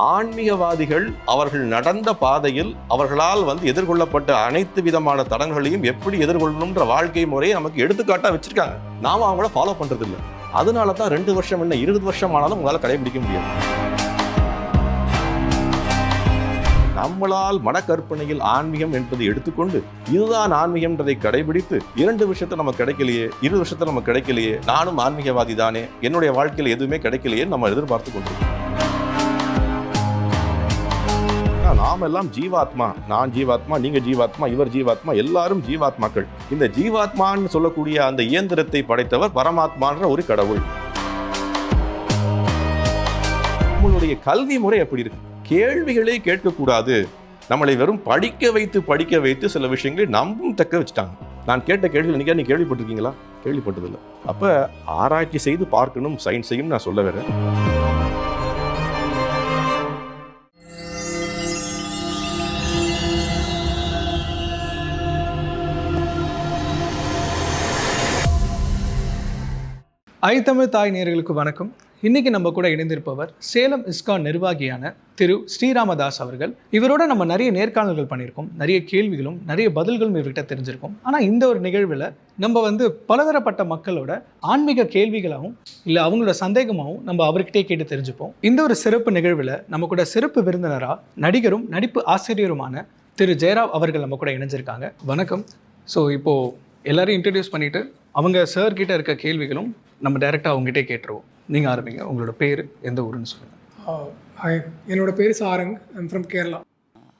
ஆன்மீகவாதிகள் அவர்கள் நடந்த பாதையில் அவர்களால் வந்து எதிர்கொள்ளப்பட்ட அனைத்து விதமான தடங்களையும் எப்படி எதிர்கொள்ளணும்ன்ற வாழ்க்கை முறையை நமக்கு எடுத்துக்காட்டாக வச்சிருக்காங்க. நாம அவங்கள ஃபாலோ பண்ணுறது இல்லை அதனால தான் ரெண்டு வருஷம் என்ன இருபது வருஷம் ஆனாலும் உங்களால் கடைபிடிக்க முடியாது. நம்மளால் மனக்கற்பனையில் ஆன்மீகம் என்பதை எடுத்துக்கொண்டு இதுதான் ஆன்மீகம்ன்றதை கடைபிடித்து இரண்டு விஷயத்தை நம்ம கிடைக்கலையே இரு விஷயத்தை நம்ம கிடைக்கலையே நானும் ஆன்மீகவாதி தானே என்னுடைய வாழ்க்கையில் எதுவுமே கிடைக்கலையே நம்ம எதிர்பார்த்து கொண்டிருக்கோம். நாம் எல்லாம் ஜீவாத்மா நான் ஜீவாத்மா நீங்க ஜீவாத்மா இவர் ஜீவாத்மா எல்லாரும் ஜீவாத்மாக்கள். இந்த ஜீவாத்மான்னு சொல்லக்கூடிய அந்த இயந்திரத்தை படைத்தவர் பரமாத்மான்ற ஒரு கடவுள். நம்மளுடைய கல்வி முறை எப்படி இருக்கு. கேள்விகளே கேட்கக்கூடாது. நம்மளை வெறும் படிக்க வைத்து படிக்க வைத்து சில விஷயங்களை நம்பும் தக்க வச்சுட்டாங்க. நான் கேட்ட கேள்வி நீங்கள் நீ கேள்விப்பட்டிருக்கீங்களா? கேள்விப்பட்டதில்லை. அப்போ ஆராய்ச்சி செய்து பார்க்கணும் சயின்ஸையும் நான் சொல்ல வரேன். ஐ தமிழ் தாய் நேர்களுக்கு வணக்கம். இன்னைக்கு நம்ம கூட இணைந்திருப்பவர் சேலம் இஸ்கான் நிர்வாகியான திரு ஸ்ரீராமதாஸ் அவர்கள். இவரோட நம்ம நிறைய நேர்காணல்கள் பண்ணியிருக்கோம். நிறைய கேள்விகளும் நிறைய பதில்களும் இவர்கிட்ட தெரிஞ்சிருக்கோம். ஆனால் இந்த ஒரு நிகழ்வில் நம்ம வந்து பலதரப்பட்ட மக்களோட ஆன்மீக கேள்விகளாகவும் இல்லை அவங்களோட சந்தேகமாகவும் நம்ம அவர்கிட்டே கேட்டு தெரிஞ்சுப்போம். இந்த ஒரு சிறப்பு நிகழ்வில் நம்ம கூட சிறப்பு விருந்தினராக நடிகரும் நடிப்பு ஆசிரியருமான திரு ஜெயராவ் அவர்கள் நம்ம கூட இணைஞ்சிருக்காங்க. வணக்கம். ஸோ இப்போது எல்லாரையும் இன்ட்ரடியூஸ் பண்ணிவிட்டு அவங்க சார் கிட்ட இருக்க கேள்விகளும் நம்ம டைரெக்டாக அவங்ககிட்டே கேட்டுருவோம். நீங்கள் ஆரம்பிங்க. உங்களோட பேர் எந்த ஊருன்னு சொல்லுங்கள் ஹாய் என்னோட பேர் Sarang. I'm from Kerala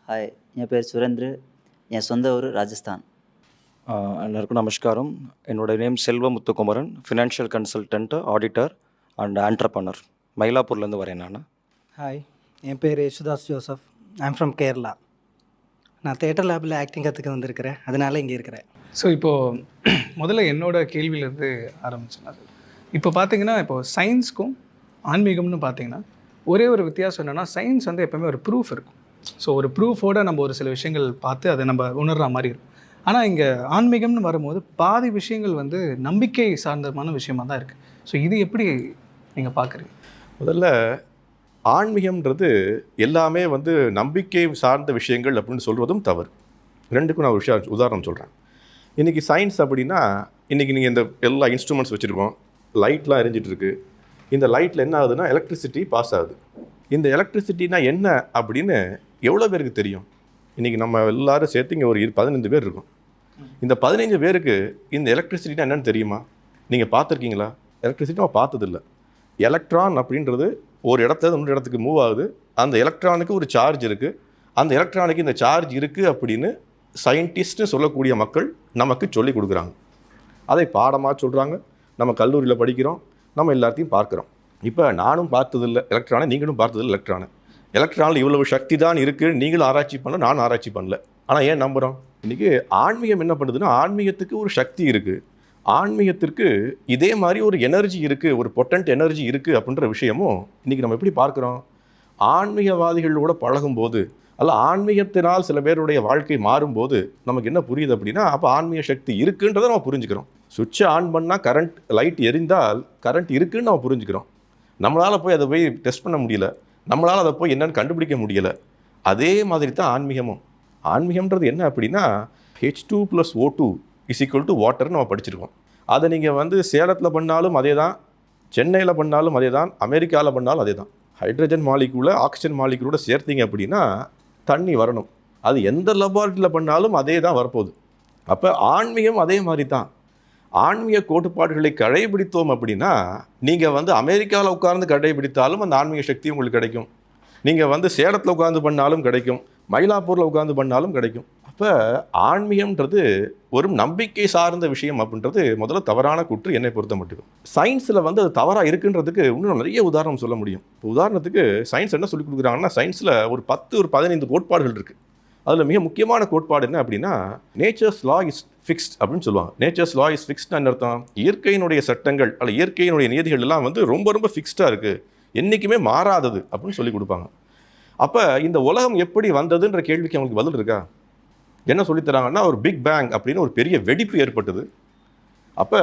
hi என் பேர் சுரேந்திரு. என் சொந்த ஊர் ராஜஸ்தான். எல்லாருக்கும் நமஸ்காரம். என்னோட name Selva Muthukumaran financial consultant auditor and entrepreneur மயிலாப்பூர்லேருந்து வரேன் நான். ஹாய் என் பேர் யேசுதாஸ் ஜோசப். ஐம் ஃப்ரம் கேரளா நான் தேட்டர் லேபில் ஆக்டிங் கற்றுக்க வந்திருக்கிறேன். அதனால இங்கே இருக்கிறேன். ஸோ இப்போது முதல்ல என்னோட கேள்வியிலேருந்து ஆரம்பிச்சேன் இப்போ பார்த்தீங்கன்னா இப்போ சயின்ஸ்க்கும் ஆன்மீகம்னு பார்த்தீங்கன்னா ஒரே ஒரு வித்தியாசம் என்னென்னா சயின்ஸ் வந்து எப்பவுமே ஒரு ப்ரூஃப் இருக்கும். ஸோ ஒரு ப்ரூஃபோட நம்ம ஒரு சில விஷயங்கள் பார்த்து அதை நம்ம உணர்ற மாதிரி இருக்கும். ஆனால் இங்கே ஆன்மீகம்னு வரும்போது பாதி விஷயங்கள் வந்து நம்பிக்கை சார்ந்தமான விஷயமா தான் இருக்குது ஸோ இது எப்படி நீங்கள் பார்க்குறீங்க முதல்ல ஆன்மீகம்ன்றது எல்லாமே வந்து நம்பிக்கை சார்ந்த விஷயங்கள் அப்படின்னு சொல்வதும் தவறு. ரெண்டுக்கும் நான் ஒரு விஷயம் உதாரணம் சொல்கிறேன் இன்றைக்கி சயின்ஸ் அப்படின்னா இன்றைக்கி நீங்கள் இந்த எல்லா இன்ஸ்ட்ருமெண்ட்ஸ் வச்சுருக்கோம் லைட்லாம் எரிஞ்சிட்ருக்கு. இந்த லைட்டில் என்ன ஆகுதுன்னா எலக்ட்ரிசிட்டி பாஸ் ஆகுது. இந்த எலக்ட்ரிசிட்டினா என்ன அப்படின்னு எவ்வளோ பேருக்கு தெரியும்? இன்றைக்கி நம்ம எல்லோரும் சேர்த்து இங்கே ஒரு இரு பதினைந்து பேர் இருக்கும். இந்த பதினைஞ்சு பேருக்கு இந்த எலக்ட்ரிசிட்டினா என்னென்னு தெரியுமா? நீங்கள் பார்த்துருக்கீங்களா? எலக்ட்ரிசிட்டி நம்ம பார்த்ததில்ல. எலக்ட்ரான் அப்படின்றது ஒரு இடத்துல இன்னொரு இடத்துக்கு மூவ் ஆகுது. அந்த எலக்ட்ரானுக்கு ஒரு சார்ஜ் இருக்குது அந்த எலக்ட்ரானுக்கு இந்த சார்ஜ் இருக்குது அப்படின்னு சயின்டிஸ்ட்னு சொல்லக்கூடிய மக்கள் நமக்கு சொல்லி கொடுக்குறாங்க. அதை பாடமாக சொல்கிறாங்க நம்ம கல்லூரியில் படிக்கிறோம். நம்ம எல்லாத்தையும் பார்க்குறோம். இப்போ நானும் பார்த்ததில்ல. எலக்ட்ரானை நீங்களும் பார்த்ததில்லை எலக்ட்ரானை எலக்ட்ரானில் இவ்வளவு சக்தி தான் இருக்குது நீங்களும் ஆராய்ச்சி பண்ணல நானும் ஆராய்ச்சி பண்ணல. ஆனால் ஏன் நம்புகிறோம் இன்றைக்கி ஆன்மீகம் என்ன பண்ணுதுன்னா ஆன்மீகத்துக்கு ஒரு சக்தி இருக்குது ஆன்மீகத்திற்கு இதே மாதிரி ஒரு எனர்ஜி இருக்குது ஒரு பொட்டன்ட் எனர்ஜி இருக்குது அப்படின்ற விஷயமும் இன்றைக்கி நம்ம எப்படி பார்க்குறோம்? ஆன்மீகவாதிகளோட பழகும்போது அல்ல ஆன்மீகத்தினால் சில பேருடைய வாழ்க்கை மாறும்போது நமக்கு என்ன புரியுது அப்படின்னா அப்போ ஆன்மீக சக்தி இருக்குன்றதை நம்ம புரிஞ்சுக்கிறோம். சுவிட்சை ஆன் பண்ணால் கரண்ட் லைட் எரிந்தால் கரண்ட் இருக்குன்னு நம்ம புரிஞ்சுக்கிறோம். நம்மளால் போய் அதை போய் டெஸ்ட் பண்ண முடியல. நம்மளால் அதை போய் என்னென்னு கண்டுபிடிக்க முடியல. அதே மாதிரி தான் ஆன்மீகமும். ஆன்மீகம்ன்றது என்ன அப்படின்னா H two plus O two is equal to வாட்டர்னு நம்ம படிச்சிருக்கோம். அதை நீங்கள் வந்து சேலத்தில் பண்ணாலும் அதே தான் சென்னையில் பண்ணாலும் அதே தான் அமெரிக்காவில் பண்ணாலும் அதே தான் ஹைட்ரஜன் மாலிகுல ஆக்சிஜன் மாலிகுலோட சேர்த்தீங்க அப்படின்னா தண்ணி வரணும். அது எந்த லெபார்ட்டரியில் பண்ணாலும் அதே தான் வரப்போகுது. அப்போ ஆன்மீகம் அதே மாதிரி தான் ஆன்மீக கோட்பாடுகளை கடைபிடித்தோம் அப்படின்னா நீங்கள் வந்து அமெரிக்காவில் உட்கார்ந்து கடைபிடித்தாலும் அந்த ஆன்மீக சக்தி உங்களுக்கு கிடைக்கும். நீங்கள் வந்து சேலத்தில் உட்கார்ந்து பண்ணாலும் கிடைக்கும். மயிலாப்பூரில் உட்கார்ந்து பண்ணாலும் கிடைக்கும். அப்போ ஆன்மீகம்ன்றது ஒரு நம்பிக்கை சார்ந்த விஷயம் அப்படின்றது முதல்ல தவறான குற்று என்னை பொறுத்த மட்டும் சயின்ஸில் வந்து அது தவறாக இருக்குன்றதுக்கு இன்னும் நிறைய உதாரணம் சொல்ல முடியும். இப்போ உதாரணத்துக்கு சயின்ஸ் என்ன சொல்லி கொடுக்குறாங்கன்னா சயின்ஸில் ஒரு பத்து ஒரு பதினைந்து கோட்பாடுகள் இருக்குது அதில் மிக முக்கியமான கோட்பாடு என்ன அப்படின்னா நேச்சர்ஸ் லா இஸ் ஃபிக்ஸ்ட் அப்படின்னு சொல்லுவாங்க. நேச்சர்ஸ் லா இஸ் ஃபிக்ஸ்ட்னு அர்த்தம்? இயற்கையினுடைய சட்டங்கள் அல்ல இயற்கையினுடைய நியதிகள் எல்லாம் வந்து ரொம்ப ரொம்ப ஃபிக்ஸ்டாக இருக்குது என்றைக்குமே மாறாதது அப்படின்னு சொல்லி கொடுப்பாங்க. அப்போ இந்த உலகம் எப்படி வந்ததுன்ற கேள்விக்கு அவங்களுக்கு பதில் இருக்கா? என்ன சொல்லித் தராங்கன்னா ஒரு பிக் பேங் அப்படின்னு ஒரு பெரிய வெடிப்பு ஏற்பட்டது. அப்போ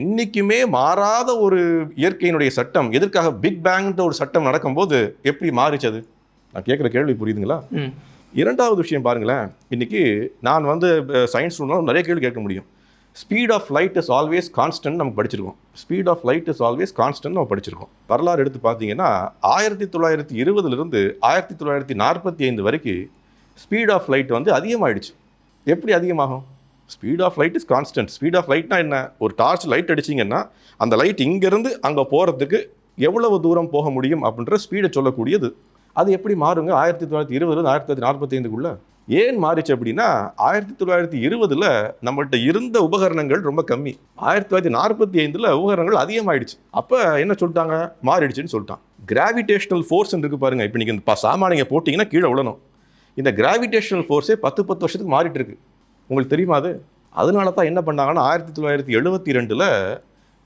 என்றைக்குமே மாறாத ஒரு இயற்கையினுடைய சட்டம் எதற்காக பிக் பேங்ன்ற ஒரு சட்டம் நடக்கும்போது எப்படி மாறிச்சது நான் கேட்குற கேள்வி புரியுதுங்களா? இரண்டாவது விஷயம் பாருங்களேன் இன்னைக்கு நான் வந்து சயின்ஸ் நிறைய கேள்வி கேட்க முடியும். Speed of light is always constant நம்ம படிச்சிருக்கோம். Speed of light is always constant நம்ம படிச்சிருக்கோம். வரலாறு எடுத்து பார்த்தீங்கன்னா ஆயிரத்தி தொள்ளாயிரத்தி இருபதுலேருந்து ஆயிரத்தி தொள்ளாயிரத்தி நாற்பத்தி ஐந்து வரைக்கும் ஸ்பீட் ஆஃப் லைட் வந்து அதிகமாயிடுச்சு. எப்படி அதிகமாகும்? Speed of light is constant speed of லைட்னா என்ன? ஒரு டார்ச் லைட் அடிச்சிங்கன்னா அந்த லைட் இங்கேருந்து அங்கே போகிறதுக்கு எவ்வளவு தூரம் போக முடியும் அப்படின்ற ஸ்பீடை சொல்லக்கூடியது. அது எப்படி மாறுங்க? ஆயிரத்தி தொள்ளாயிரத்தி இருபதுல ஆயிரத்தி தொள்ளாயிரத்தி நாற்பத்தேந்துக்குள்ளே. ஏன் மாறிச்சு அப்படின்னா ஆயிரத்தி தொள்ளாயிரத்தி இருபதில் நம்மள்ட்ட இருந்த உபகரணங்கள் ரொம்ப கம்மி. ஆயிரத்தி தொள்ளாயிரத்தி நாற்பத்தி ஐந்தில் உபகரணங்கள் அதிகமாகிடுச்சு அப்போ என்ன சொல்லிட்டாங்க? மாறிடுச்சுன்னு சொல்லிட்டான். கிராவிடேஷனல் ஃபோர்ஸ் இருக்கு பாருங்க. இப்போ நீங்கள் இந்த சாமானிங்க போட்டிங்கன்னா கீழே விழணும் இந்த கிராவிடேஷனல் ஃபோர்ஸே பத்து பத்து வருஷத்துக்கு மாறிட்டு இருக்கு. உங்களுக்கு தெரியுமா அது? அதனால தான் என்ன பண்ணாங்கன்னா ஆயிரத்தி தொள்ளாயிரத்தி எழுபத்தி ரெண்டில்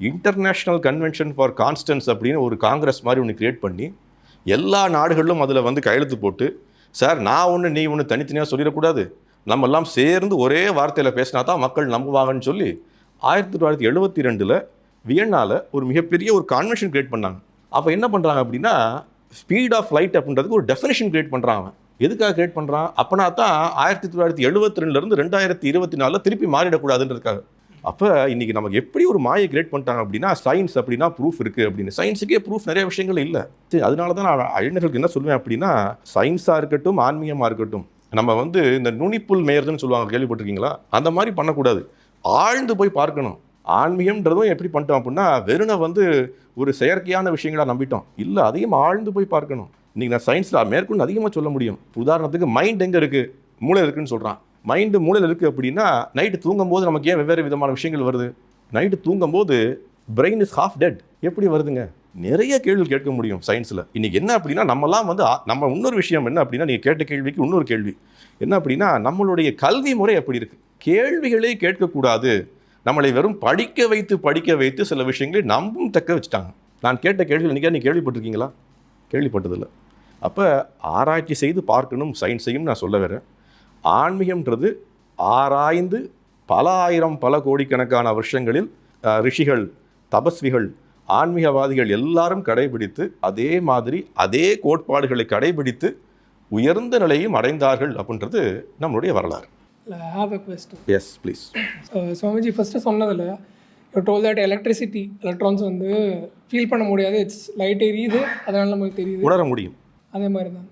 இன்டர்நேஷ்னல் கன்வென்ஷன் ஃபார் கான்ஸ்டன்ஸ் அப்படின்னு ஒரு காங்கிரஸ் மாதிரி ஒன்று கிரியேட் பண்ணி எல்லா நாடுகளிலும் அதில் வந்து கையெழுத்து போட்டு சார் நான் ஒன்று நீ ஒன்று தனித்தனியாக சொல்லிடக்கூடாது. நம்ம எல்லாம் சேர்ந்து ஒரே வார்த்தையில் பேசினா தான் மக்கள் நம்புவாங்கன்னு சொல்லி ஆயிரத்தி தொள்ளாயிரத்தி எழுபத்தி ரெண்டில் வியன்னால் ஒரு மிகப்பெரிய ஒரு கான்வென்ஷன் கிரியேட் பண்ணாங்க. அப்போ என்ன பண்ணுறாங்க அப்படின்னா ஸ்பீட் ஆஃப் லைட் அப்படின்றதுக்கு ஒரு டெஃபினேஷன் கிரியேட் பண்ணுறான் அவன் எதுக்காக கிரியேட் பண்ணுறான் அப்போனா தான் ஆயிரத்தி தொள்ளாயிரத்தி எழுபத்தி ரெண்டுலேருந்து ரெண்டாயிரத்தி இருபத்தி நாலில் திருப்பி மாறிடக்கூடாதுன்றதுக்காக அப்போ இன்றைக்கி நமக்கு எப்படி ஒரு மாயை கிரியேட் பண்ணிட்டாங்க அப்படின்னா சயின்ஸ் அப்படின்னா ப்ரூஃப் இருக்குது அப்படின்னு. சயின்ஸுக்கே ப்ரூஃப் நிறைய விஷயங்கள் இல்லை. சரி அதனால தான் நான் அறிஞர்களுக்கு என்ன சொல்லுவேன் அப்படின்னா சயின்ஸாக இருக்கட்டும் ஆன்மீகமாக இருக்கட்டும் நம்ம வந்து இந்த நுனிப்புல் மேயர்துன்னு சொல்லுவாங்க கேள்விப்பட்டிருக்கீங்களா? அந்த மாதிரி பண்ணக்கூடாது. ஆழ்ந்து போய் பார்க்கணும். ஆன்மீகம்ன்றதும் எப்படி பண்ணிட்டோம் அப்படின்னா வெறுனை வந்து ஒரு செயற்கையான விஷயங்களா நம்பிட்டோம். இல்லை அதையும் ஆழ்ந்து போய் பார்க்கணும். இன்றைக்கி நான் சயின்ஸில் மேற்கொண்டு அதிகமாக சொல்ல முடியும். உதாரணத்துக்கு மைண்ட் எங்கே இருக்குது மூளை இருக்குதுன்னு சொல்கிறான் மைண்டு மூளையில் இருக்குது அப்படின்னா நைட்டு தூங்கும்போது நமக்கு ஏன் வெவ்வேறு விதமான விஷயங்கள் வருது? நைட்டு தூங்கும்போது பிரெயின் இஸ் ஹாஃப் டெட் எப்படி வருதுங்க? நிறைய கேள்வி கேட்க முடியும் சயின்ஸில் இன்றைக்கி என்ன அப்படின்னா நம்மலாம் வந்து நம்ம இன்னொரு விஷயம் என்ன அப்படின்னா நீங்கள் கேட்ட கேள்விக்கு இன்னொரு கேள்வி. என்ன அப்படின்னா நம்மளுடைய கல்வி முறை எப்படி இருக்குது கேள்விகளே கேட்கக்கூடாது. நம்மளை வெறும் படிக்க வைத்து படிக்க வைத்து சில விஷயங்களை நம்பும் தக்க வச்சுட்டாங்க. நான் கேட்ட கேள்வி இன்னைக்கா நீ கேள்விப்பட்டிருக்கீங்களா? கேள்விப்பட்டதில்லை. அப்போ ஆராய்ச்சி செய்து பார்க்கணும் சயின்ஸையும் நான் சொல்ல வரேன். ஆன்மீகம்ன்றது ஆராய்ந்து பல ஆயிரம் பல கோடிக்கணக்கான வருஷங்களில் ரிஷிகள் தபஸ்விகள் ஆன்மீகவாதிகள் எல்லாரும் கடைபிடித்து அதே மாதிரி அதே கோட்பாடுகளை கடைபிடித்து உயர்ந்த நிலையும் அடைந்தார்கள் அப்படின்றது நம்மளுடைய வரலாறு. Have a question yes please Swamiji first சொன்னதில் you told that electricity electrons வந்து ஃபீல் பண்ண முடியாது. இட்ஸ் லைட் எரியுது அதனால நமக்கு தெரியுது. உணர முடியும். அதே மாதிரி தான்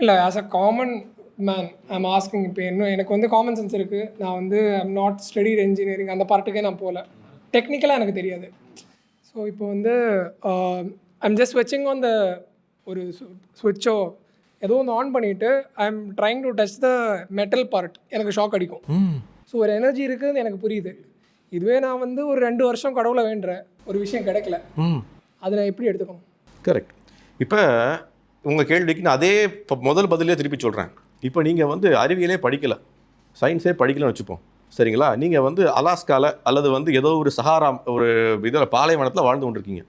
இல்லை as a common man I'm asking இப்போ இன்னும் எனக்கு வந்து காமன் சென்ஸ் இருக்குது நான் வந்து ஐம் நாட் ஸ்டடிட் இன்ஜினியரிங் அந்த பார்ட்டுக்கே நான் போகல டெக்னிக்கலாக எனக்கு தெரியாது. ஸோ இப்போ வந்து ஐம் ஜஸ்ட் ஸ்விட்சிங் ஆன் த ஒரு ஸ்விட்சோ ஏதோ ஒன்று ஆன் பண்ணிவிட்டு I am trying to touch the metal part எனக்கு ஷாக் அடிக்கும். ஸோ ஒரு எனர்ஜி இருக்குதுன்னு எனக்கு புரியுது. இதுவே நான் வந்து ஒரு ரெண்டு வருஷம் கடவுளை வேண்டுறேன் ஒரு விஷயம் கிடைக்கல. அதை நான் எப்படி எடுத்துக்கணும்? கரெக்ட் இப்போ உங்கள் கேள்விக்கு நான் அதே இப்போ முதல் பதிலே திருப்பி சொல்கிறேன் இப்போ நீங்கள் வந்து அறிவியலே படிக்கலை. சயின்ஸே படிக்கலன்னு வச்சுப்போம். சரிங்களா? நீங்கள் வந்து அலாஸ்கால அல்லது வந்து ஏதோ ஒரு சஹாரா ஒரு இதில் பாலைவனத்தில் வாழ்ந்து கொண்டிருக்கீங்க.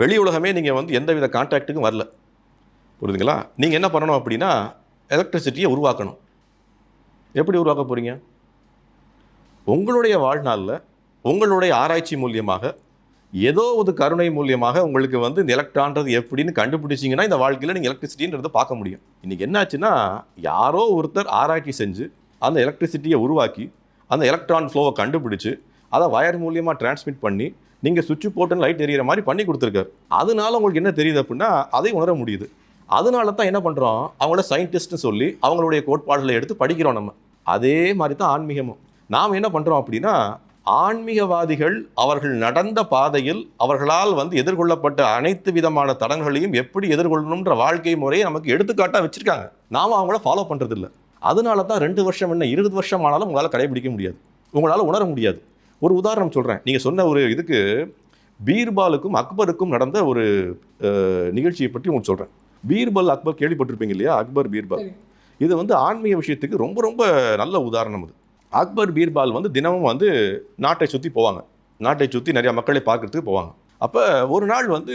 வெளி உலகமே நீங்கள் வந்து எந்தவித கான்டாக்ட்டுக்கும் வரல. புரியுதுங்களா? நீங்கள் என்ன பண்ணணும் அப்படின்னா எலக்ட்ரிசிட்டியை உருவாக்கணும். எப்படி உருவாக்க போகிறீங்க உங்களுடைய வாழ்நாளில் உங்களுடைய ஆராய்ச்சி மூலியமாக ஏதோ ஒரு கருணை மூலியமாக உங்களுக்கு வந்து இந்த எலக்ட்ரான்றது எப்படின்னு கண்டுபிடிச்சிங்கன்னா இந்த வாழ்க்கையில் நீங்கள் எலக்ட்ரிசிட்டின்றதை பார்க்க முடியும். இன்றைக்கி என்னாச்சுன்னா யாரோ ஒருத்தர் ஆராய்ச்சி செஞ்சு அந்த எலக்ட்ரிசிட்டியை உருவாக்கி அந்த எலக்ட்ரான் ஃப்ளோவை கண்டுபிடிச்சு அதை வயர் மூலியமாக டிரான்ஸ்மிட் பண்ணி நீங்கள் சுவிட்ச் போட்டு லைட் எரியிற மாதிரி பண்ணி கொடுத்துருக்காரு. அதனால உங்களுக்கு என்ன தெரியுது அப்படின்னா அதை உணர முடியுது. அதனால தான் என்ன பண்ணுறோம் அவங்கள சயின்டிஸ்ட்னு சொல்லி அவங்களுடைய கோட்பாடுகளை எடுத்து படிக்கிறோம் நம்ம. அதே மாதிரி தான் ஆன்மீகமும். நாம் என்ன பண்ணுறோம் அப்படின்னா ஆன்மீகவாதிகள் அவர்கள் நடந்த பாதையில் அவர்களால் வந்து எதிர்கொள்ளப்பட்ட அனைத்து விதமான தடங்களையும் எப்படி எதிர்கொள்ளணுன்ற வாழ்க்கை முறையை நமக்கு எடுத்துக்காட்டாக வச்சுருக்காங்க. நாம் அவங்கள ஃபாலோ பண்ணுறதில்ல அதனால தான் ரெண்டு வருஷம் என்ன இருபது வருஷம் ஆனாலும் உங்களால் கடைபிடிக்க முடியாது. உங்களால் உணர முடியாது. ஒரு உதாரணம் சொல்கிறேன் நீங்கள் சொன்ன ஒரு இதுக்கு பீர்பாலுக்கும் அக்பருக்கும் நடந்த ஒரு நிகழ்ச்சியை பற்றி உங்களுக்கு சொல்கிறேன் பீர்பல் அக்பர் கேள்விப்பட்டிருப்பீங்க இல்லையா? அக்பர் பீர்பல். இது வந்து ஆன்மீக விஷயத்துக்கு ரொம்ப ரொம்ப நல்ல உதாரணம் இது அக்பர் பீர்பால் வந்து தினமும் வந்து நாட்டை சுற்றி போவாங்க. நாட்டை சுற்றி நிறையா மக்களை பார்க்கறதுக்கு போவாங்க. அப்போ ஒரு நாள் வந்து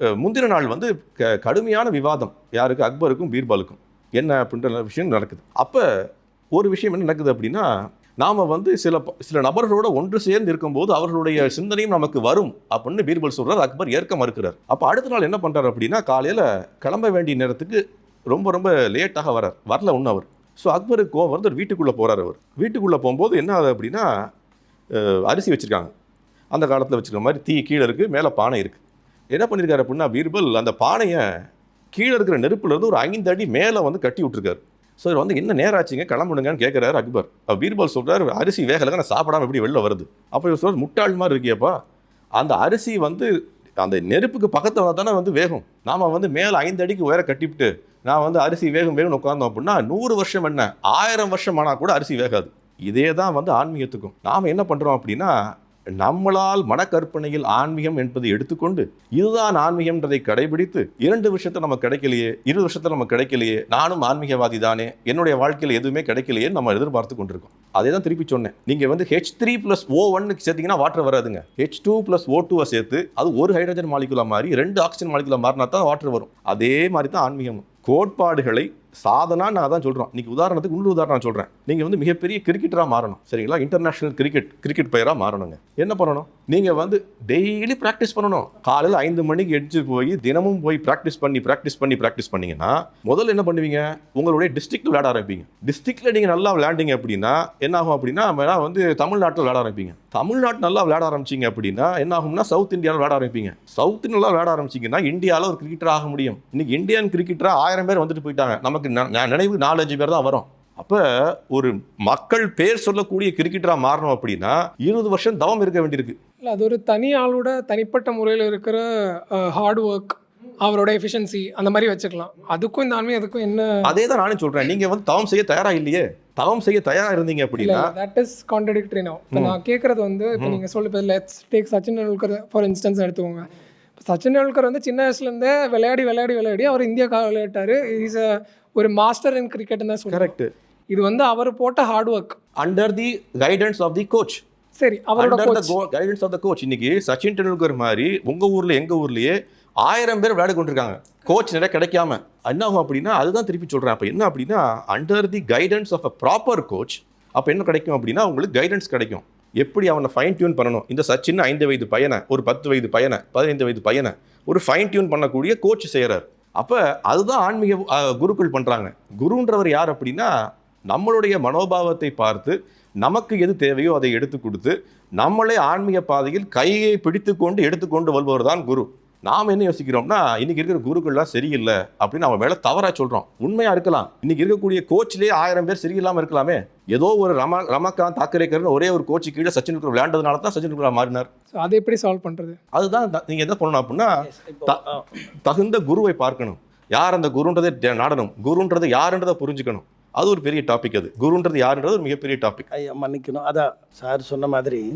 முந்தின நாள் வந்து க கடுமையான விவாதம். யாருக்கு? அக்பருக்கும் பீர்பாலுக்கும். என்ன அப்படின்ற விஷயம் நடக்குது. அப்போ ஒரு விஷயம் என்ன நடக்குது அப்படின்னா நாம் வந்து சில ப- சில நபர்களோட ஒன்று சேர்ந்து இருக்கும்போது அவர்களுடைய சிந்தனையும் நமக்கு வரும் அப்படின்னு பீர்பல் சொல்கிறார் அக்பர் ஏற்க மறுக்கிறார். அப்போ அடுத்த நாள் என்ன பண்ணுறாரு அப்படின்னா காலையில் கிளம்ப வேண்டிய நேரத்துக்கு ரொம்ப ரொம்ப லேட்டாக வரார் வரல ஒன்று அவர் ஸோ அக்பருக்கு கோவம் வந்து ஒரு வீட்டுக்குள்ளே போகிறார் அவர். வீட்டுக்குள்ளே போகும்போது என்ன ஆகுது அப்படின்னா அரிசி வச்சுருக்காங்க. அந்த காலத்தில் வச்சுருக்க மாதிரி தீ கீழே இருக்குது மேலே பானை இருக்குது என்ன பண்ணியிருக்காரு அப்படின்னா பீர்பல் அந்த பானையை கீழே இருக்கிற நெருப்புலேருந்து ஒரு ஐந்து அடி மேலே வந்து கட்டி விட்டுருக்காரு. ஸோ இவர் வந்து என்ன நேரம் ஆச்சுங்க கிளம்புடுங்கன்னு கேட்குறாரு அக்பர். பீர்பால் பீர்பல் அரிசி வேகலைங்க நான் சாப்பிடாமல் எப்படி வெளில வருது? அப்போ இவர் சொல்கிறார் முட்டாள் மாதிரி இருக்கியப்பா. அந்த அரிசி வந்து அந்த நெருப்புக்கு பக்கத்தில் தானே வந்து வேகும். நாம் வந்து மேலே ஐந்து அடிக்கு உயர கட்டிவிட்டு நான் வந்து அரிசி வேகம் வேகம்னு உட்கார்ந்தோம் அப்படின்னா நூறு வருஷம் என்ன ஆயிரம் வருஷம் ஆனால் கூட அரிசி வேகாது. இதே தான் வந்து ஆன்மீகத்துக்கும். நாம் என்ன பண்ணுறோம் அப்படின்னா நம்மளால் மனக்கற்பனையில் ஆன்மீகம் என்பதை எடுத்துக்கொண்டு இதுதான் ஆன்மீகம்ன்றதை கடைபிடித்து இரண்டு வருஷத்தை நம்ம கிடைக்கலையே இரு வருஷத்துல நம்ம கிடைக்கலையே நானும் ஆன்மீகவாதி தானே என்னுடைய வாழ்க்கையில் எதுவுமே கிடைக்கலையே நம்ம எதிர்பார்த்து கொண்டிருக்கோம். அதே தான் திருப்பி சொன்னேன். நீங்கள் வந்து ஹெச் த்ரீ ப்ளஸ் ஓ ஒன்னு சேர்த்தீங்கன்னா வாட்டர் வராதுங்க. ஹெச் டூ ப்ளஸ் ஓ டூவை சேர்த்து அது ஒரு ஹைட்ரஜன் மாலிகுலா மாறி ரெண்டு ஆக்சிஜன் மாலிகுலா மாறினா தான் வாட்டர் வரும். அதே மாதிரி தான் ஆன்மீகமும். கோட்பாடுகளை சாதனா நான் அதான் சொல்கிறோம் இன்றைக்கி உதாரணத்துக்கு இன்னொரு உதாரணம் சொல்கிறேன் நீங்கள் வந்து மிகப்பெரிய கிரிக்கெட்டராக மாறணும். சரிங்களா? இன்டர்நேஷனல் கிரிக்கெட் கிரிக்கெட் பிளேயராக மாறணுங்க. என்ன பண்ணணும்? நீங்கள் வந்து டெய்லி ப்ராக்டிஸ் பண்ணணும். காலையில் ஐந்து மணிக்கு எடிச்சு போய் தினமும் போய் ப்ராக்டிஸ் பண்ணி ப்ராக்டிஸ் பண்ணி ப்ராக்டிஸ் பண்ணீங்கன்னா முதல்ல என்ன பண்ணுவீங்க? உங்களுடைய டிஸ்ட்ரிக்ட் விளையாட ஆரம்பிப்பீங்க. டிஸ்ட்ரிக்டில் நீங்கள் நல்லா விளையாண்டிங்க அப்படின்னா என்ன ஆகும் அப்படின்னா வேணா வந்து தமிழ்நாட்டில் விளையாட ஆரம்பிப்பீங்க. தமிழ்நாட்டு நல்லா விளையாட ஆரம்பிச்சீங்க அப்படின்னா என்ன ஆகும்னா சவுத் இந்தியாவில் விளையாட ஆரம்பிப்பீங்க. சவுத் நல்லா விளையாட ஆரம்பிச்சீங்கன்னா இந்தியாவில் ஒரு கிரிக்கெட்டர் ஆக முடியும். இன்னைக்கு இந்தியன் கிரிக்கெட்டராக ஆயிரம் பேர் வந்துட்டு போயிட்டாங்க. நமக்கு ந- ந- நினைவு நாலஞ்சு பேர் தான் வரும். அப்போ ஒரு மக்கள் பேர் சொல்லக்கூடிய கிரிக்கெட்டராக மாறணும் அப்படின்னா இருபது வருஷம் தவம் இருக்க வேண்டியிருக்கு. இல்லை அது ஒரு தனி ஆளோட தனிப்பட்ட முறையில் இருக்கிற ஹார்ட் ஒர்க் அவரோட எஃபிஷியன்சி அந்த மாதிரி வச்சுக்கலாம். அதுக்கும் இந்த ஆன்மீகம் அதுக்கும் என்ன? அதே தான் நானும் சொல்றேன். நீங்க வந்து தவம் செய்ய தயாரா இல்லையே? தவம் செய்ய தயாரா இருந்தீங்க அப்படின்னா தட் இஸ் கான்ட்ரடிக்டரி நோ இப்போ நான் கேட்குறது வந்து இப்போ நீங்கள் சொல்லி let's take Sachin Tendulkar for instance எடுத்துக்கோங்க. சச்சின் டெண்டுல்கர் வந்து சின்ன வயசுலேருந்தே விளையாடி விளையாடி விளையாடி அவர் இந்தியாக்காக விளையாட்டாரு. இஸ் அ ஒரு மாஸ்டர் இன் கிரிக்கெட்னு தான் கரெக்ட் இது வந்து அவர் போட்ட hard work under the guidance of the coach சரி அவரோட கைடன்ஸ் ஆஃப் த கோச் இன்னைக்கு சச்சின் டெண்டுல்கர் மாதிரி உங்க ஊர்ல எங்க ஊர்லயே ஆயிரம் பேர் விளையாடி கொண்டிருக்காங்க. கோச் நிறைய கிடைக்காம. என்ன ஆகும் அப்படின்னா அதுதான் திருப்பி சொல்றேன். அப்ப என்ன அப்படின்னா under the guidance of a proper coach அப்ப என்ன கிடைக்கும் அப்படின்னா உங்களுக்கு கைடன்ஸ் கிடைக்கும். எப்படி அவனை ஃபைன் டியூன் பண்ணணும்? இந்த சச்சின் ஐந்து வயது பையனை ஒரு பத்து வயது பையனை பதினைந்து வயது பையனை ஒரு ஃபைன் டியூன் பண்ணக்கூடிய கோச் செய்கிறார் அப்போ அதுதான் ஆன்மீக குருக்கள் பண்ணுறாங்க குருன்றவர் யார் அப்படின்னா நம்மளுடைய மனோபாவத்தை பார்த்து நமக்கு எது தேவையோ அதை எடுத்து கொடுத்து நம்மளே ஆன்மீக பாதையில் கையை பிடித்து கொண்டு எடுத்துக்கொண்டு வருபவர் தான் குரு. நாம் என்ன யோசிக்கிறோம்னா இன்னைக்கு இருக்கிற குருக்கள்லாம் சரியில்லை அப்படின்னு அவன் மேலே தவறாக சொல்கிறோம் உண்மையாக இருக்கலாம். இன்னைக்கு இருக்கக்கூடிய கோச்லேயே ஆயிரம் பேர் சரியில்லாமல் இருக்கலாமே. ஏதோ ஒரு ரமா ரமகாந்த் தாக்கரேக்கர்னு ஒரே ஒரு கோச்சு கீழே சச்சின் டெண்டுல்கர் விளையாண்டதுனால தான் சச்சின் டெண்டுல்கர் மாறினார். அதை எப்படி சால்வ் பண்ணுறது அதுதான் த- நீங்க என்ன பண்ணணும் அப்படின்னா த- தகுந்த குருவை பார்க்கணும். யார் அந்த குருன்றதை நாடணும். குருன்றது யாருன்றதை புரிஞ்சுக்கணும். அது ஒரு பெரிய டாபிக் அது. குருன்றது யாருன்றது ஒரு மிகப்பெரிய டாபிக் ஐயா மன்னிக்கணும். அதான் சார் சொன்ன மாதிரி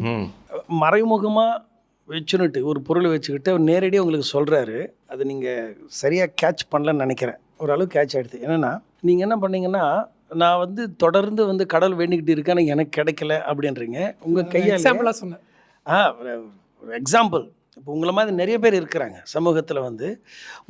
மறைமுகமாக வச்சுன்னுட்டு ஒரு பொருளை வச்சுக்கிட்டு அவர் நேரடியாக உங்களுக்கு சொல்கிறாரு அது நீங்கள் சரியாக கேட்ச் பண்ணலன்னு நினைக்கிறேன். ஓரளவு கேட்ச் ஆகிடுது என்னென்னா நீங்கள் என்ன பண்ணீங்கன்னா நான் வந்து தொடர்ந்து வந்து கடவுள் வேண்டிக்கிட்டு இருக்கேன் எனக்கு கிடைக்கல அப்படின்றீங்க. உங்கள் கையால் எக்ஸாம்பிளாக சொன்னேன். ஆ எக்ஸாம்பிள் இப்போ உங்களை மாதிரி நிறைய பேர் இருக்கிறாங்க சமூகத்தில் வந்து.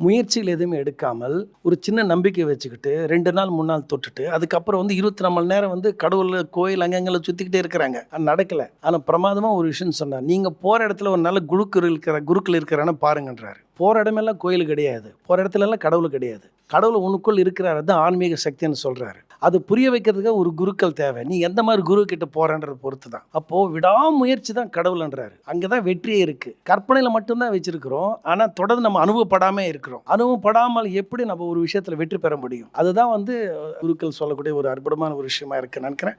முயற்சிகள் எதுவுமே எடுக்காமல் ஒரு சின்ன நம்பிக்கை வச்சுக்கிட்டு ரெண்டு நாள் மூணு நாள் தொட்டுட்டு அதுக்கப்புறம் வந்து இருபத்தி நாலு மணி நேரம் வந்து கடவுள் கோயில் அங்கங்களை சுற்றிக்கிட்டே இருக்கிறாங்க. அது நடக்கலை. ஆனால் பிரமாதமாக ஒரு விஷயம் சொன்னார். நீங்கள் போகிற இடத்துல ஒரு நல்ல குருக்கள் இருக்கிற குருக்கள் இருக்கிறான்னு பாருங்கன்றாரு. போகிற இடமெல்லாம் கோயில் கிடையாது. போகிற இடத்துல எல்லாம் கடவுள் கிடையாது. கடவுள் உனக்குள் இருக்கிறாரு. தான் ஆன்மீக சக்தின்னு சொல்கிறாரு அது புரிய வைக்கிறதுக்கு ஒரு குருக்கள் தேவை. நீ எந்த மாதிரி குரு கிட்ட போறன்றத பொறுத்து தான். அப்போது விடாமுயற்சி தான் கடவுள்ன்றாரு. அங்கே தான் வெற்றியே இருக்குது கற்பனையில் மட்டும்தான் வச்சிருக்கிறோம். ஆனால் தொடர்ந்து நம்ம அனுபவப்படாமே இருக்கிறோம். அனுபவப்படாமல் எப்படி நம்ம ஒரு விஷயத்தில் வெற்றி பெற முடியும்? அதுதான் வந்து குருக்கள் சொல்லக்கூடிய ஒரு அற்புதமான ஒரு விஷயமா இருக்குன்னு நினைக்கிறேன்.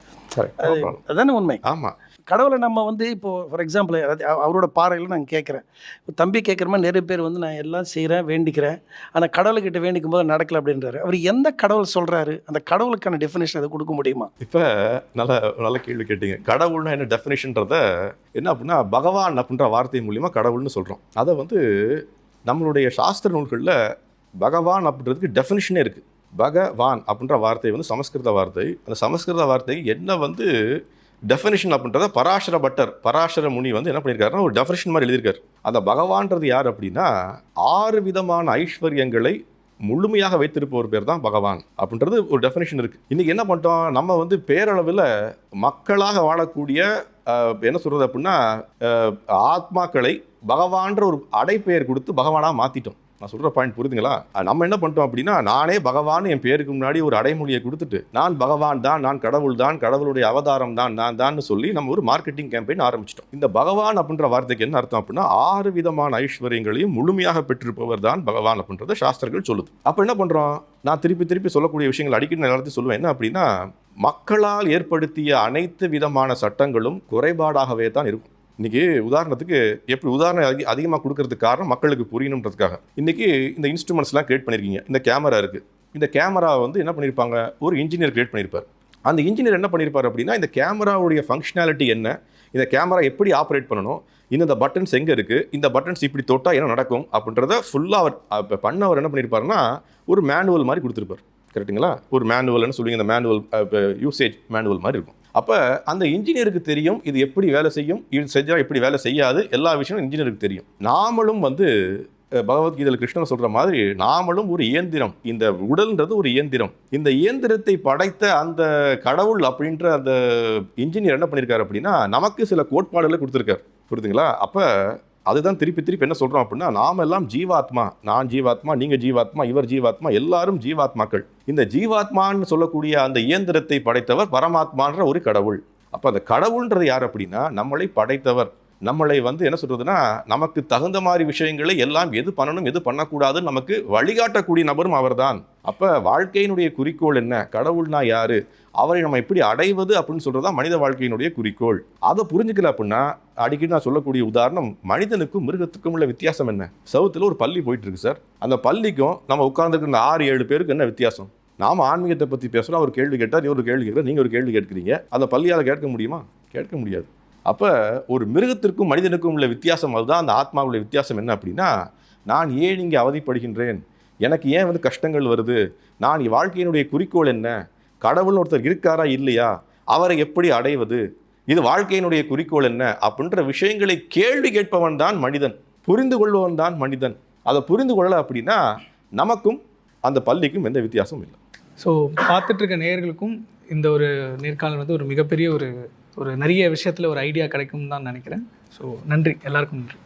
அது அதுதானே உண்மை? ஆமா. கடவுளை நம்ம வந்து இப்போ ஃபார் எக்ஸாம்பிள் அவரோட பாறையில் நான் கேட்குறேன். இப்போ தம்பி கேட்குற மாதிரி நிறைய பேர் வந்து நான் எல்லாம் செய்கிறேன் வேண்டிக்கிறேன். ஆனால் கடவுள்கிட்ட வேண்டிக்கும் போது நடக்கல அப்படின்றாரு. அவர் எந்த கடவுள் சொல்கிறாரு அந்த கடவுளுக்கான டெஃபினேஷன் அதை கொடுக்க முடியுமா? இப்போ நல்ல நல்ல கேள்வி கேட்டீங்க. கடவுள்னா என்ன டெஃபினேஷன்றத என்ன அப்படின்னா பகவான் அப்படின்ற வார்த்தை மூலிமா கடவுள்னு சொல்கிறோம் அதை வந்து நம்மளுடைய சாஸ்திர நூல்களில் பகவான் அப்படின்றதுக்கு டெஃபினிஷனே இருக்குது பகவான் அப்படின்ற வார்த்தை வந்து சமஸ்கிருத வார்த்தை. அந்த சமஸ்கிருத வார்த்தை என்ன வந்து டெஃபினேஷன் அப்படின்றத பராசர பட்டர் பராசர முனி வந்து என்ன பண்ணியிருக்காருன்னா ஒரு டெஃபினேஷன் மாதிரி எழுதியிருக்காரு. அந்த பகவான்றது யார் அப்படின்னா ஆறு விதமான ஐஸ்வர்யங்களை முழுமையாக வைத்திருப்பவர் பேர் தான் பகவான் அப்படின்றது ஒரு டெஃபினேஷன் இருக்குது இன்றைக்கி என்ன பண்ணிட்டோம் நம்ம வந்து பேரளவில் மக்களாக வாழக்கூடிய என்ன சொல்கிறது அப்படின்னா ஆத்மாக்களை பகவான்ற ஒரு அடைப்பெயர் கொடுத்து பகவானாக மாற்றிட்டோம் நான் சொல்கிற பாயிண்ட் புரியுதுங்களா? நம்ம என்ன பண்ணிட்டோம் அப்படின்னா நானே பகவான் என் பேருக்கு முன்னாடி ஒரு அடைமொழியை கொடுத்துட்டு நான் பகவான் தான் நான் கடவுள் தான் கடவுளுடைய அவதாரம் தான் நான் தான் சொல்லி நம்ம ஒரு மார்க்கெட்டிங் கேம்பெயின் ஆரம்பிச்சிட்டோம். இந்த பகவான் அப்படின்ற வார்த்தைக்கு என்ன அர்த்தம் அப்படின்னா ஆறு விதமான ஐஸ்வர்யங்களையும் முழுமையாக பெற்றிருப்பவர் தான் பகவான் அப்படின்றத சாஸ்திரங்கள் சொல்லுது. அப்போ என்ன பண்ணுறோம் நான் திருப்பி திருப்பி சொல்லக்கூடிய விஷயங்கள் அடிக்கடி நான் எல்லாத்தையும் சொல்லுவேன். என்ன அப்படின்னா மக்களால் ஏற்படுத்திய அனைத்து விதமான சட்டங்களும் குறைபாடாகவே தான் இருக்கும். இன்றைக்கி உதாரணத்துக்கு எப்படி உதாரணம் அதிக அதிகமாக கொடுக்கறதுக்கு காரணம் மக்களுக்கு புரியணுன்றதுக்காக. இன்றைக்கி இந்த இன்ஸ்ட்ருமெண்ட்ஸ்லாம் கிரியேட் பண்ணியிருக்கீங்க இந்த கேமரா இருக்குது இந்த கேமரா வந்து என்ன பண்ணியிருப்பாங்க ஒரு இன்ஜினியர் க்ரியேட் பண்ணியிருப்பார் அந்த இன்ஜினியர் என்ன பண்ணியிருப்பார் அப்படின்னா இந்த கேமராவுடைய ஃபங்க்ஷனாலிட்டி என்ன? இந்த கேமரா எப்படி ஆப்ரேட் பண்ணணும்? இந்த பட்டன்ஸ் எங்கே இருக்குது இந்த பட்டன்ஸ் இப்படி தொட்டால் என்ன நடக்கும்? அப்படின்றத ஃபுல்லாக அவர் பண்ண அவர் என்ன பண்ணியிருப்பாருன்னா ஒரு மேனுவல் மாதிரி கொடுத்துருப்பார். கரெக்ட்டுங்களா ஒரு மேனுவல்னு சொல்லுவீங்க. இந்த மேனுவல் யூசேஜ் மேனுவல் மாதிரி இருக்கும். அப்போ அந்த இன்ஜினியருக்கு தெரியும் இது எப்படி வேலை செய்யும் இது செஞ்சால் எப்படி வேலை செய்யாது எல்லா விஷயமும் இன்ஜினியருக்கு தெரியும். நாமளும் வந்து பகவத்கீதையில் கிருஷ்ணன் சொல்கிற மாதிரி நாமளும் ஒரு இயந்திரம் இந்த உடல்ன்றது ஒரு இயந்திரம். இந்த இயந்திரத்தை படைத்த அந்த கடவுள் அப்படின்ற அந்த இன்ஜினியர் என்ன பண்ணியிருக்காரு அப்படின்னா நமக்கு சில கோட்பாடுகளை கொடுத்துருக்காரு. புரியுதுங்களா? அப்போ அதுதான் திருப்பி திருப்பி என்ன சொல்கிறோம் அப்படின்னா நாம் எல்லாம் ஜீவாத்மா நான் ஜீவாத்மா நீங்கள் ஜீவாத்மா இவர் ஜீவாத்மா எல்லாரும் ஜீவாத்மாக்கள். இந்த ஜீவாத்மான்னு சொல்லக்கூடிய அந்த இயந்திரத்தை படைத்தவர் பரமாத்மான்ற ஒரு கடவுள். அப்போ அந்த கடவுள்ன்றது யார் அப்படின்னா நம்மளை படைத்தவர். நம்மளை வந்து என்ன சொல்கிறதுனா நமக்கு தகுந்த மாதிரி விஷயங்களை எல்லாம் எது பண்ணணும் எது பண்ணக்கூடாதுன்னு நமக்கு வழிகாட்டக்கூடிய நபரும் அவர்தான். அப்போ வாழ்க்கையினுடைய குறிக்கோள் என்ன? கடவுள்னா யாரு? அவரை நம்ம எப்படி அடைவது அப்படின்னு சொல்கிறது தான் மனித வாழ்க்கையினுடைய குறிக்கோள். அதை புரிஞ்சுக்கல அப்படின்னா அடிக்கடி நான் சொல்லக்கூடிய உதாரணம் மனிதனுக்கும் மிருகத்துக்கும் உள்ள வித்தியாசம் என்ன? சவுத்தில் ஒரு பள்ளி போயிட்டு இருக்கு சார். அந்த பள்ளிக்கும் நம்ம உட்கார்ந்துருக்கிற இந்த ஆறு ஏழு பேருக்கு என்ன வித்தியாசம்? நாம் ஆன்மீகத்தை பற்றி பேசுகிறோம் அவர் கேள்வி கேட்டார் இவர் கேள்வி கேட்குறார் நீங்கள் ஒரு கேள்வி கேட்குறீங்க. அந்த பள்ளியால் கேட்க முடியுமா? கேட்க முடியாது. அப்போ ஒரு மிருகத்திற்கும் மனிதனுக்கும் உள்ள வித்தியாசம் அதுதான் அந்த ஆத்மாவுடைய வித்தியாசம் என்ன அப்படின்னா நான் ஏன் இங்கே அவதிப்படுகின்றேன்? எனக்கு ஏன் வந்து கஷ்டங்கள் வருது? நான் வாழ்க்கையினுடைய குறிக்கோள் என்ன? கடவுள்னு ஒருத்தர் இருக்காரா இல்லையா? அவரை எப்படி அடைவது? இது வாழ்க்கையினுடைய குறிக்கோள் என்ன? அப்படின்ற விஷயங்களை கேள்வி கேட்பவன் தான் மனிதன். புரிந்து கொள்பவன் தான் மனிதன். அதை புரிந்து கொள்ளலை அப்படின்னா நமக்கும் அந்த பள்ளிக்கும் எந்த வித்தியாசமும் இல்லை. ஸோ பார்த்துட்டு இருக்க நேயர்களுக்கும் இந்த ஒரு நேர்காணல் வந்து ஒரு மிகப்பெரிய ஒரு ஒரு நிறைய விஷயத்தில் ஒரு ஐடியா கிடைக்கும் தான் நினைக்கிறேன். ஸோ நன்றி. எல்லாருக்கும் நன்றி.